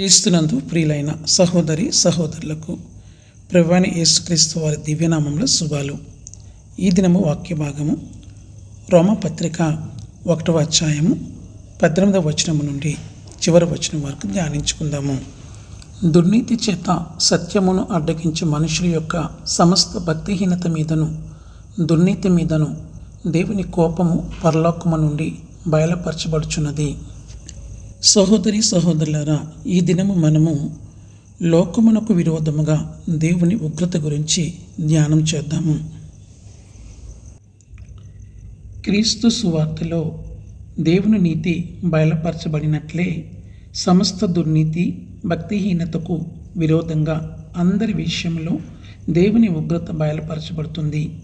క్రీస్తునందు ప్రియులైన సహోదరి సహోదరులకు ప్రవాణి యేసుక్రీస్తు వారి దివ్యనామంలో శుభాలు. ఈ దినము వాక్య భాగము రోమపత్రిక ఒకటవ అధ్యాయము పద్దెనిమిదవ వచనము నుండి చివరి వచనం వరకు ధ్యానించుకుందాము. దుర్నీతి చేత సత్యమును అడ్డగించే మనుషుల యొక్క సమస్త భక్తిహీనత మీదను దుర్నీతి మీదను దేవుని కోపము పరలోకము నుండి బయలుపరచబడుచున్నది. సహోదరి సహోదరులారా ఈ దినము మనము లోకమునకు విరోధముగా దేవుని ఉగ్రత గురించి ధ్యానం చేద్దాము. క్రీస్తు సువార్తలో దేవుని నీతి బయలుపరచబడినట్లే సమస్త దుర్నీతి భక్తిహీనతకు విరోధంగా అందరి విషయంలో దేవుని ఉగ్రత బయలుపరచబడుతుంది.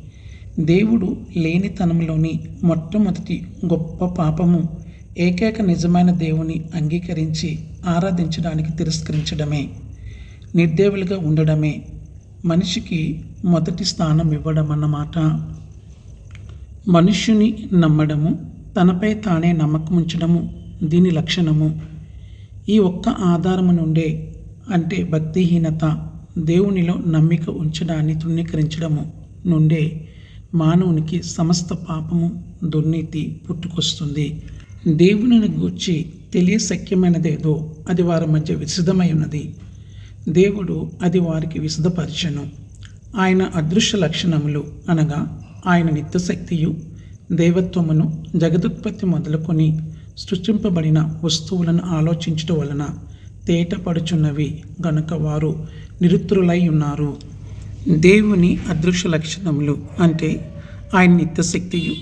దేవుడు లేనితనంలోని మొట్టమొదటి గొప్ప పాపము ఏకైక నిజమైన దేవుని అంగీకరించి ఆరాధించడానికి తిరస్కరించడమే నిర్దేవులుగా ఉండడమే మనిషికి మొదటి స్థానం ఇవ్వడం అన్నమాట మనుష్యుని నమ్మడము తనపై తానే నమ్మకం ఉంచడము దీని లక్షణము. ఈ ఒక్క ఆధారము నుండే అంటే భక్తిహీనత దేవునిలో నమ్మిక ఉంచడాన్ని తృణీకరించడము నుండే మానవునికి సమస్త పాపము దుర్నీతి పుట్టుకొస్తుంది. దేవునిని గూర్చి తెలియశక్యమైనదేదో అది వారి మధ్య విశదమై ఉన్నది దేవుడు అది వారికి విశదపరచను. ఆయన అదృశ్య లక్షణములు అనగా ఆయన నిత్యశక్తియు దేవత్వమును జగదుత్పత్తి మొదలుకొని సృష్టింపబడిన వస్తువులను ఆలోచించడం వలన తేటపడుచున్నవి గనుక వారు నిరుత్రులై ఉన్నారు దేవుని అదృశ్య లక్షణములు అంటే ఆయన నిత్యశక్తియు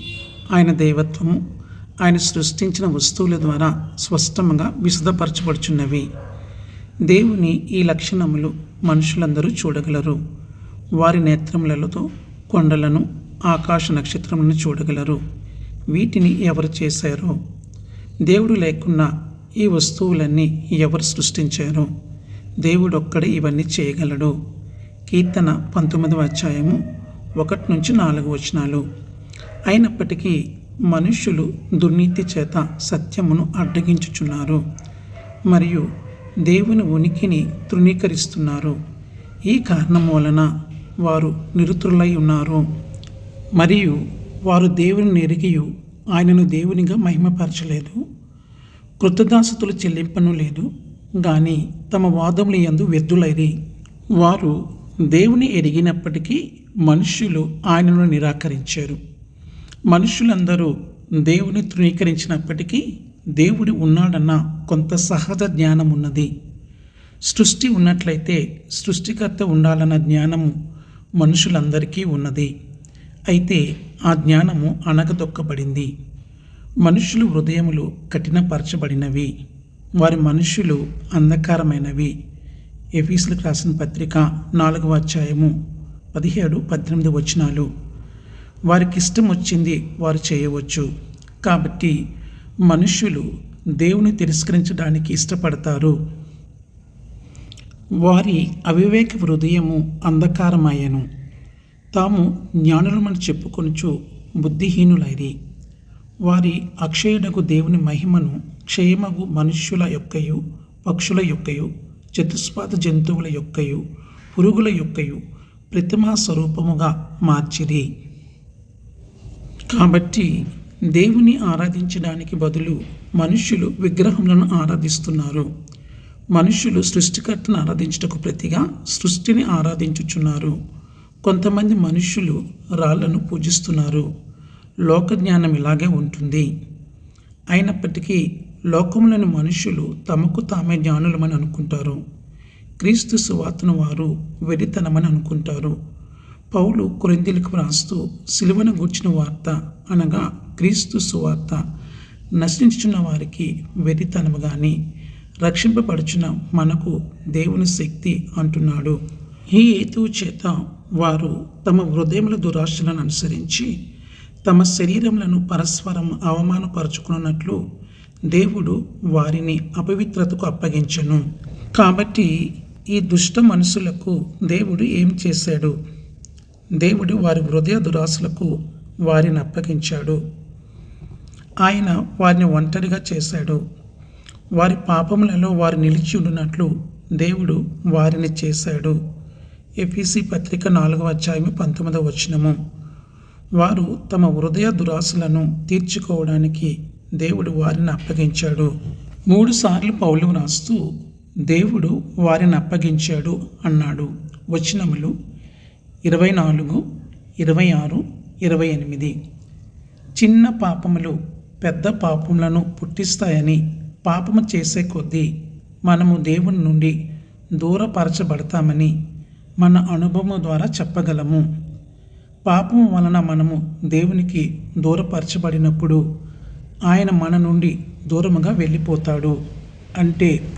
ఆయన దేవత్వము ఆయన సృష్టించిన వస్తువుల ద్వారా స్పష్టంగా విశదపరచబడుచున్నవి. దేవుని ఈ లక్షణములు మనుషులందరూ చూడగలరు. వారి నేత్రములతో కొండలను ఆకాశ నక్షత్రములను చూడగలరు. వీటిని ఎవరు చేశారో? దేవుడు లేకున్నా ఈ వస్తువులన్నీ ఎవరు సృష్టించారో? దేవుడొక్కడే ఇవన్నీ చేయగలడు. కీర్తన పంతొమ్మిదవ అధ్యాయము ఒకటి నుంచి నాలుగు వచనాలు. అయినప్పటికీ మనుష్యులు దుర్నీతి చేత సత్యమును అడ్డగించుచున్నారు మరియు దేవుని ఉనికిని తృణీకరిస్తున్నారు. ఈ కారణం వలన వారు నిరుతులై ఉన్నారు. మరియు వారు దేవుని నెరిగియు ఆయనను దేవునిగా మహిమపరచలేదు. కృతదాసతులు చెల్లింపను లేదు గాని తమ వాదములు ఎందు వ్యర్థులైరి. వారు దేవుని ఎరిగినప్పటికీ మనుష్యులు ఆయనను నిరాకరించారు. మనుషులందరూ దేవుని తృణీకరించినప్పటికీ దేవుడు ఉన్నాడన్న కొంత సహజ జ్ఞానం ఉన్నది. సృష్టి ఉన్నట్లయితే సృష్టికర్త ఉండాలన్న జ్ఞానము మనుషులందరికీ ఉన్నది. అయితే ఆ జ్ఞానము అణగదొక్కబడింది. మనుషులు హృదయములు కఠినపరచబడినవి. వారి మనుషులు అంధకారమైనవి. ఎఫీసులకు రాసిన పత్రిక నాలుగవ అధ్యాయము పదిహేడు పద్దెనిమిది వచనాలు. వారికి ఇష్టం వచ్చింది వారు చేయవచ్చు. కాబట్టి మనుష్యులు దేవుని తిరస్కరించడానికి ఇష్టపడతారు. వారి అవివేక హృదయము అంధకారమయ్యను. తాము జ్ఞానులమని చెప్పుకొనుచు బుద్ధిహీనులైరి. వారి అక్షయుడకు దేవుని మహిమను క్షేమగు మనుష్యుల యొక్కయు పక్షుల యొక్కయు చతుస్పాద జంతువుల యొక్కయు పురుగుల యొక్కయు ప్రతిమా స్వరూపముగా మార్చిరి. కాబట్టి దేవుని ఆరాధించడానికి బదులు మనుష్యులు విగ్రహములను ఆరాధిస్తున్నారు. మనుష్యులు సృష్టికర్తను ఆరాధించుటకు ప్రతిగా సృష్టిని ఆరాధించుచున్నారు. కొంతమంది మనుష్యులు రాళ్ళను పూజిస్తున్నారు. లోక జ్ఞానం ఇలాగే ఉంటుంది. అయినప్పటికీ లోకంలోని మనుష్యులు తమకు తామే జ్ఞానులమని అనుకుంటారు. క్రీస్తు సువార్తను వారు వెడితనమని అనుకుంటారు. పౌలు కొరిందీలకు రాస్తూ సిలువను గూర్చిన వార్త అనగా క్రీస్తు సువార్త నశించుచున్న వారికి వెరితనము కానీ రక్షింపబడుచున్న మనకు దేవుని శక్తి అంటున్నాడు. ఈ హేతువు చేత వారు తమ హృదయముల దురాశలను అనుసరించి తమ శరీరములను పరస్పరం అవమానపరుచుకున్నట్లు దేవుడు వారిని అపవిత్రతకు అప్పగించను. కాబట్టి ఈ దుష్ట మనుషులకు దేవుడు ఏం చేశాడు? దేవుడు వారి హృదయ దురాశలకు వారిని అప్పగించాడు. ఆయన వారిని ఒంటరిగా చేశాడు. వారి పాపములలో వారు నిలిచి ఉండినట్లు దేవుడు వారిని చేశాడు. ఎఫీసీ పత్రిక నాలుగవ అధ్యాయం పంతొమ్మిదవ వచనము. వారు తమ హృదయ దురాశలను తీర్చుకోవడానికి దేవుడు వారిని అప్పగించాడు. మూడుసార్లు పౌలు రాస్తూ దేవుడు వారిని అప్పగించాడు అన్నాడు. వచనములు ఇరవై నాలుగు ఇరవై ఆరు ఇరవై ఎనిమిది చిన్న పాపములు పెద్ద పాపములను పుట్టిస్తాయని పాపము చేసే కొద్దీ మనము దేవుని నుండి దూరపరచబడతామని మన అనుభవం ద్వారా చెప్పగలము. పాపం వలన మనము దేవునికి దూరపరచబడినప్పుడు ఆయన మన నుండి దూరముగా వెళ్ళిపోతాడు. అంటే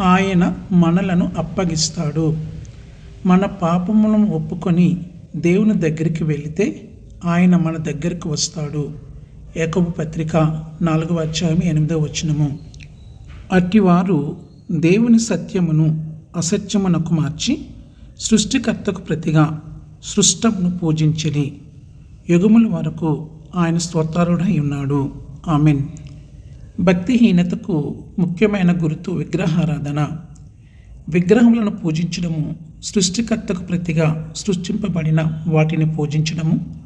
ఆయన మనలను అప్పగిస్తాడు. మన పాపములను ఒప్పుకొని దేవుని దగ్గరికి వెళితే ఆయన మన దగ్గరికి వస్తాడు. ఏకపు పత్రిక నాలుగవ అధ్యాయం ఎనిమిదవ వచనము. అట్టివారు దేవుని సత్యమును అసత్యమునకు మార్చి సృష్టికర్తకు ప్రతిగా సృష్టమును పూజించిరి. యుగముల వరకు ఆయన స్తోత్రారుడై ఉన్నాడు. ఆమెన్. భక్తిహీనతకు ముఖ్యమైన గుర్తు విగ్రహారాధన. విగ్రహములను పూజించడము సృష్టికర్తకు ప్రతిగా సృష్టింపబడిన వాటిని పూజించడము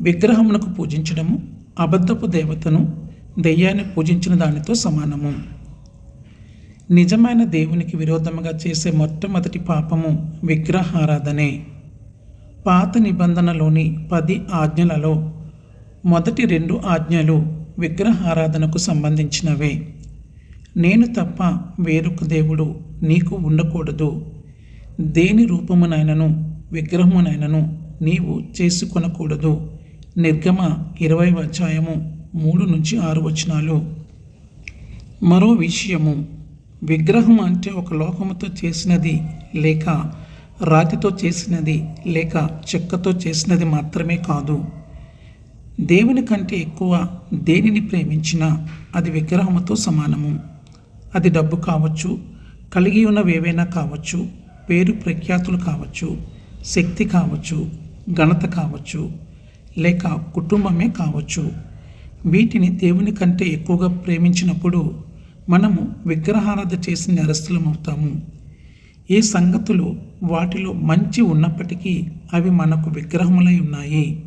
విగ్రహమునకు పూజించడము అబద్ధపు దేవతను దెయ్యాన్ని పూజించిన దానితో సమానము. నిజమైన దేవునికి విరోధముగా చేసే మొట్టమొదటి పాపము విగ్రహారాధనే. పాత నిబంధనలోని పది ఆజ్ఞలలో మొదటి రెండు ఆజ్ఞలు విగ్రహారాధనకు సంబంధించినవే. నేను తప్ప వేరొక దేవుడు నీకు ఉండకూడదు. దేని రూపమునైనను విగ్రహమునైనను నీవు చేసుకొనకూడదు. నిర్గమ ఇరవై అధ్యాయము మూడు నుంచి ఆరు వచనాలు. మరో విషయము విగ్రహం అంటే ఒక లోహముతో చేసినది లేక రాతితో చేసినది లేక చెక్కతో చేసినది మాత్రమే కాదు. దేవుని కంటే ఎక్కువ దేనిని ప్రేమించినా అది విగ్రహముతో సమానము. అది డబ్బు కావచ్చు కలిగి ఉన్నవి ఏవైనా కావచ్చు పేరు ప్రఖ్యాతులు కావచ్చు శక్తి కావచ్చు ఘనత కావచ్చు లేక కుటుంబమే కావచ్చు వీటిని దేవుని కంటే ఎక్కువగా ప్రేమించినప్పుడు మనము విగ్రహారాధ చేసిన నేరస్తులమవుతాము ఈ సంగతులు వాటిలో మంచి ఉన్నప్పటికీ అవి మనకు విగ్రహములై ఉన్నాయి.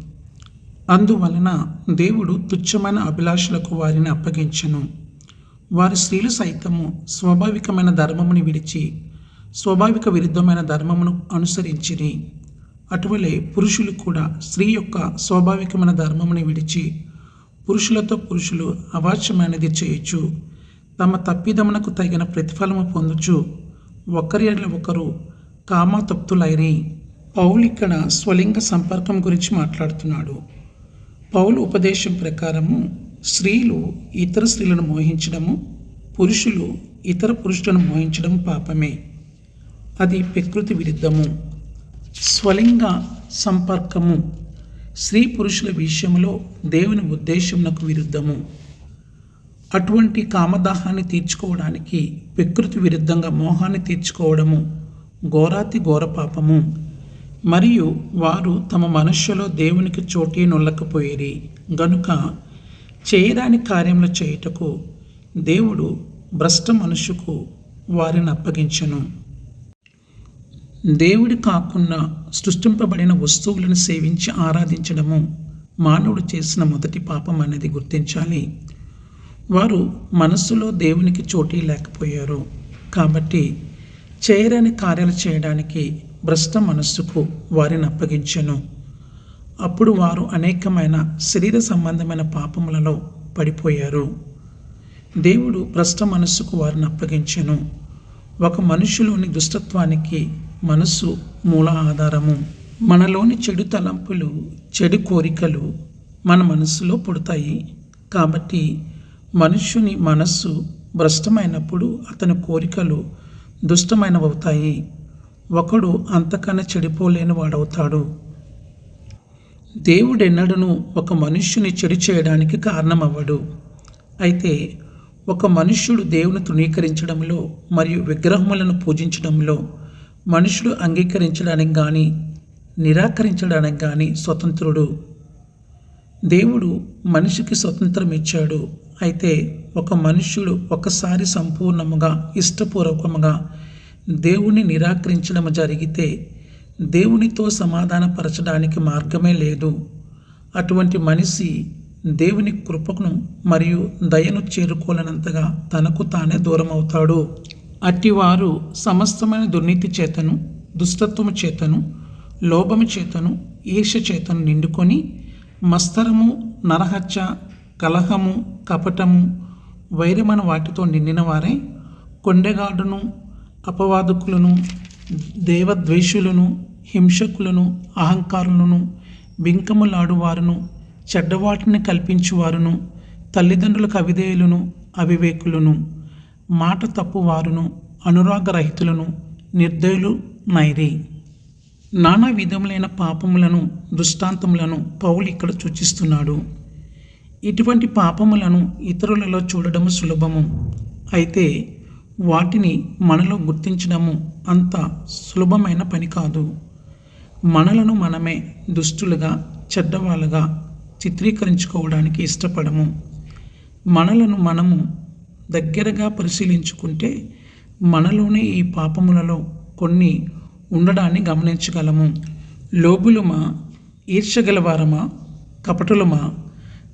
అందువలన దేవుడు తుచ్చమైన అభిలాషలకు వారిని అప్పగించను. వారి స్త్రీలు సైతము స్వాభావికమైన ధర్మముని విడిచి స్వాభావిక విరుద్ధమైన ధర్మమును అనుసరించిరి. అటువలే పురుషులు కూడా స్త్రీ యొక్క స్వాభావికమైన ధర్మముని విడిచి పురుషులతో పురుషులు అవాచ్యమైనది చేయొచ్చు తమ తప్పిదమునకు తగిన ప్రతిఫలము పొందుచు ఒకరి ఒకరు కామతప్తులైరి. పౌలు ఇక్కడ స్వలింగ సంపర్కం గురించి మాట్లాడుతున్నాడు. పౌలు ఉపదేశం ప్రకారము స్త్రీలు ఇతర స్త్రీలను మోహించడము పురుషులు ఇతర పురుషులను మోహించడం పాపమే. అది ప్రకృతి విరుద్ధము స్వలింగ సంపర్కము. స్త్రీ పురుషుల విషయంలో దేవుని ఉద్దేశమునకు విరుద్ధము. అటువంటి కామదాహాన్ని తీర్చుకోవడానికి ప్రకృతి విరుద్ధంగా మోహాన్ని తీర్చుకోవడము ఘోరాతి ఘోర పాపము. మరియు వారు తమ మనస్సులో దేవునికి చోటీ నొల్లకపోయేరి. గనుక చేయరాని కార్యములు చేయుటకు దేవుడు భ్రష్ట మనుషుకు వారిని అప్పగించను. దేవుడి కాకుండా సృష్టింపబడిన వస్తువులను సేవించి ఆరాధించడము మానవుడు చేసిన మొదటి పాపం అనేది గుర్తించాలి. వారు మనస్సులో దేవునికి చోటీ లేకపోయారు. కాబట్టి చేయరాని కార్యాలు చేయడానికి భ్రష్ట మనస్సుకు వారిని అప్పగించను. అప్పుడు వారు అనేకమైన శరీర సంబంధమైన పాపములలో పడిపోయారు. దేవుడు భ్రష్ట మనస్సుకు వారిని అప్పగించెను. ఒక మనుషులోని దుష్టత్వానికి మనస్సు మూల ఆధారము. మనలోని చెడు తలంపులు చెడు కోరికలు మన మనస్సులో పుడతాయి. కాబట్టి మనుష్యుని మనస్సు భ్రష్టమైనప్పుడు అతని కోరికలు దుష్టమైనవవుతాయి. ఒకడు అంతకన్నా చెడిపోలేని వాడవుతాడు దేవుడెన్నడను ఒక మనుష్యుని చెడు చేయడానికి కారణమవ్వడు. అయితే ఒక మనుష్యుడు దేవుని తృణీకరించడంలో మరియు విగ్రహములను పూజించడంలో మనుషుడు అంగీకరించడానికి కానీ నిరాకరించడానికి కానీ స్వతంత్రుడు. దేవుడు మనిషికి స్వతంత్రం ఇచ్చాడు. అయితే ఒక మనుష్యుడు ఒకసారి సంపూర్ణముగా ఇష్టపూర్వకముగా దేవుణ్ణి నిరాకరించడం జరిగితే దేవునితో సమాధానపరచడానికి మార్గమే లేదు. అటువంటి మనిషి దేవుని కృపను మరియు దయను చేరుకోలేనంతగా తనకు తానే దూరం అవుతాడు అట్టివారు సమస్తమైన దుర్నీతి చేతను దుష్టత్వము చేతను లోభము చేతను ఈర్ష చేతను నిండుకొని మస్తరము నరహత్య కలహము కపటము వైరమైన వాటితో నిండిన వారే కొండెగాడును అపవాదకులను దేవద్వేషులను హింసకులను అహంకారులను బింకములాడువారును చెడ్డవాటిని కల్పించువారును తల్లిదండ్రులకు అవిధేయులను అవివేకులను మాట తప్పువారును అనురాగరహితులను నిర్దయులు నైరి. నానా విధములైన పాపములను దృష్టాంతములను పౌలు ఇక్కడ సూచిస్తున్నాడు. ఇటువంటి పాపములను ఇతరులలో చూడడం సులభము. అయితే వాటిని మనలో గుర్తించడము అంత సులభమైన పని కాదు. మనలను మనమే దుష్టులుగా చెడ్డవాళ్ళుగా చిత్రీకరించుకోవడానికి ఇష్టపడము. మనలను మనము దగ్గరగా పరిశీలించుకుంటే మనలోనే ఈ పాపములలో కొన్ని ఉండడాన్ని గమనించగలము. లోబులమా ఈర్షగలవారమా కపటులమా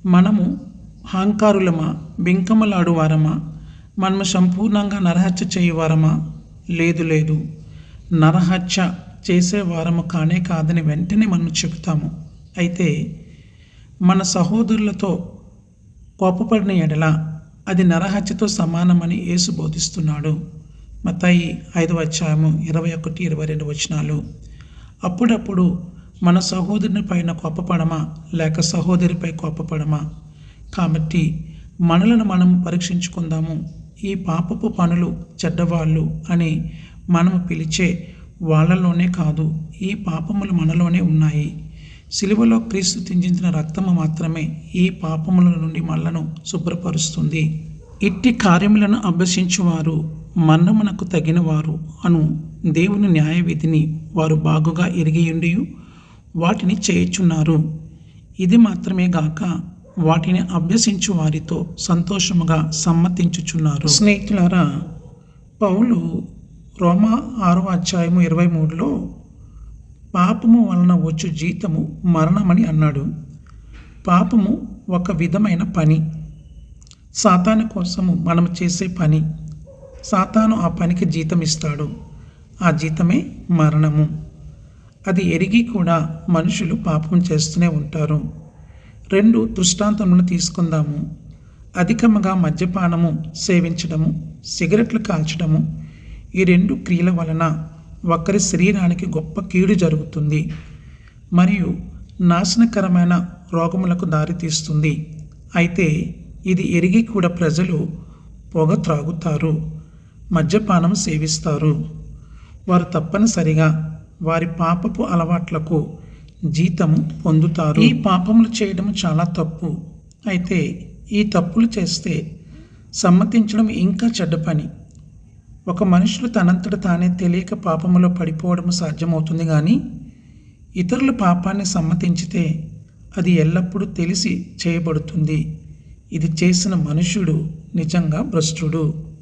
మనము హాంకారులమా బింకమలాడువారమా మనము సంపూర్ణంగా నరహత్య చేయువారమా? లేదు లేదు. నరహత్య చేసేవారము కానే కాదని వెంటనే మనం చెబుతాము. అయితే మన సహోదరులతో కోపపడిన ఎడల అది నరహత్యతో సమానమని యేసు బోధిస్తున్నాడు. మతాయి ఐదవ అధ్యాయము ఇరవై ఒకటి ఇరవై రెండు వచనాలు. అప్పుడప్పుడు మన సహోదరుని పైన కోపపడమా? లేక సహోదరిపై కోపపడమా? కాబట్టి మనలను మనం పరీక్షించుకుందాము. ఈ పాపపు పనులు చెడ్డవాళ్ళు అని మనము పిలిచే వాళ్ళలోనే కాదు ఈ పాపములు మనలోనే ఉన్నాయి. సిలువలో క్రీస్తు తింజించిన రక్తము మాత్రమే ఈ పాపముల నుండి మనలను శుభ్రపరుస్తుంది. ఇట్టి కార్యములను అభ్యసించువారు మన్నమునకు తగినవారు అను దేవుని న్యాయవిధిని వారు బాగుగా ఎరిగియుండి వాటిని చేయుచున్నారు. ఇది మాత్రమే గాక వాటిని అభ్యసించు వారితో సంతోషముగా సమ్మతించుచున్నారు. స్నేహితులారా పౌలు రోమా ఆరో అధ్యాయము ఇరవై మూడులో పాపము వలన వచ్చు జీతము మరణమని అన్నాడు. పాపము ఒక విధమైన పని. సాతాను కోసము మనం చేసే పని. సాతాను ఆ పనికి జీతం ఇస్తాడు. ఆ జీతమే మరణము. అది ఎరిగి కూడా మనుషులు పాపం చేస్తూనే ఉంటారు. రెండు దృష్టాంతములను తీసుకుందాము. అధికముగా మద్యపానము సేవించడము సిగరెట్లు కాల్చడము ఈ రెండు క్రియల వలన ఒకరి శరీరానికి గొప్ప కీడు జరుగుతుంది మరియు నాశనకరమైన రోగములకు దారితీస్తుంది అయితే ఇది ఎరిగి కూడా ప్రజలు పొగ త్రాగుతారు మద్యపానం సేవిస్తారు. వారు తప్పనిసరిగా వారి పాపపు అలవాట్లకు జీతము పొందుతారు. ఈ పాపములు చేయడం చాలా తప్పు. అయితే ఈ తప్పులు చేస్తే సమ్మతించడం ఇంకా చెడ్డ పని. ఒక మనుషులు తనంతట తానే తెలియక పాపములో పడిపోవడం సాధ్యమవుతుంది కానీ ఇతరుల పాపాన్ని సమ్మతించితే అది ఎల్లప్పుడూ తెలిసి చేయబడుతుంది. ఇది చేసిన మనుషుడు నిజంగా భ్రష్టుడు.